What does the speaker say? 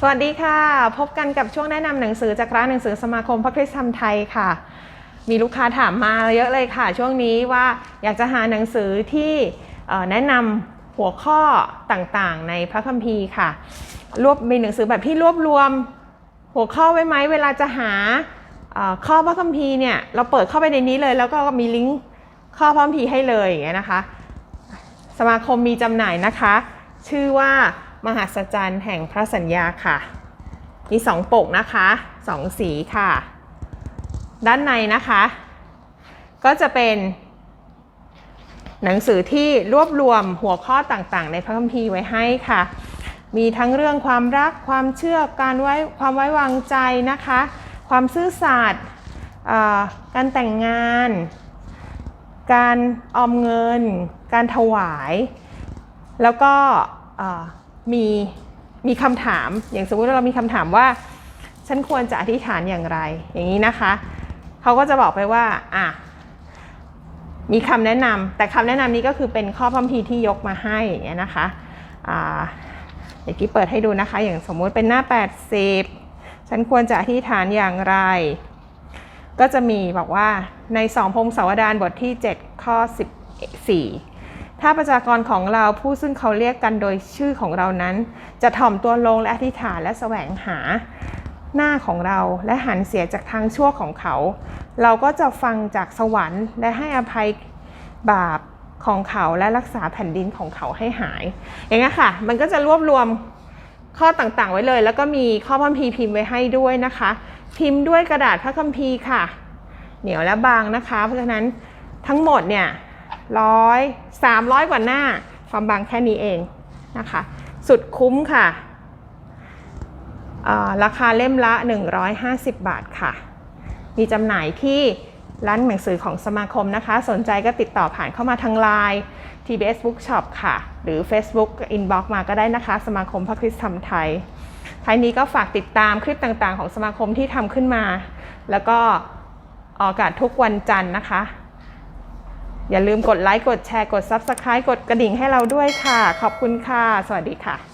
สวัสดีค่ะ พบกันกับช่วงแนะนำหนังสือจากร้านหนังสือสมาคมพระคริสตธรรมไทยค่ะ มีลูกค้าถามมาเยอะเลยค่ะ ช่วงนี้ว่าอยากจะหาหนังสือที่แนะนำหัวข้อต่างๆ ในพระคัมภีร์ค่ะ รวบมีหนังสือแบบที่รวบรวมหัวข้อไว้ไหมเวลาจะหาข้อพระคัมภีร์เนี่ยเราเปิดเข้าไปในนี้เลย แล้วก็มีลิงก์ข้อพระคัมภีร์ให้เลยอย่างเงี้ยนะคะ สมาคมมีจำหน่ายนะคะ ชื่อว่า มหัศจรรย์แห่งพระสัญญาค่ะ มีสองปกนะคะสองสีค่ะ ด้านในนะคะ ก็จะเป็นหนังสือที่รวบรวมหัวข้อต่างๆ ในพระคัมภีร์ไว้ให้ค่ะ มีทั้งเรื่องความรักความเชื่อการไว้ความไว้วางใจนะคะ ความซื่อสัตย์การแต่งงาน การออมเงิน การถวาย แล้วก็ มีมีคำถาม อย่างสมมติว่าเรามีคำถามว่า ฉันควรจะอธิษฐานอย่างไร อย่างนี้นะคะ เขาก็จะบอกไปว่าอะมีคำแนะนำแต่คำแนะนำนี้ก็คือเป็นข้อพัมพีที่ยกมาให้อย่างเงี้ยนะคะอ่าเดี๋ยวกี้เปิดให้ดูนะคะ อย่างสมมุติเป็นหน้า 80 ฉันควรจะอธิษฐานอย่างไร ก็จะมีบอกว่าในสองพงศาวดารบทที่ 7 ข้อ 14 ถ้าประชากรของเราผู้ซึ่งเขาเรียกกันโดยชื่อของเรานั้น จะถ่อมตัวลงและอธิษฐานและแสวงหาหน้าของเราและหันเสียจากทางชั่วของเขา เราก็จะฟังจากสวรรค์ และให้อภัยบาปของเขาและรักษาแผ่นดินของเขาให้หาย อย่างนี้ค่ะ มันก็จะรวบรวมข้อต่างๆ ไว้เลย แล้วก็มีข้อพระคัมภีร์พิมพ์ไว้ให้ด้วยนะคะ พิมพ์ด้วยกระดาษพระคัมภีร์ค่ะ เหนียวและบางนะคะ เพราะฉะนั้นทั้งหมดเนี่ย ร้อยสามร้อยกว่าหน้า ความบางแค่นี้เองนะคะ สุดคุ้มค่ะ ราคาเล่มละ 150 บาทค่ะ มีจำหน่ายที่ร้านหนังสือของสมาคมนะคะ สนใจก็ติดต่อผ่านเข้ามาทาง Line TBS Bookshop ค่ะ หรือ Facebook Inbox มาก็ได้นะคะ สมาคมพระคริสตธรรมไทยท้ายนี้ก็ฝากติดตามคลิปต่างๆ ของสมาคมที่ทำขึ้นมา แล้วก็ออกอากาศทุกวันจันทร์นะคะ อย่าลืมกดไลค์ กดแชร์ กด Subscribe กดกระดิ่งให้เราด้วยค่ะ ขอบคุณค่ะ สวัสดีค่ะ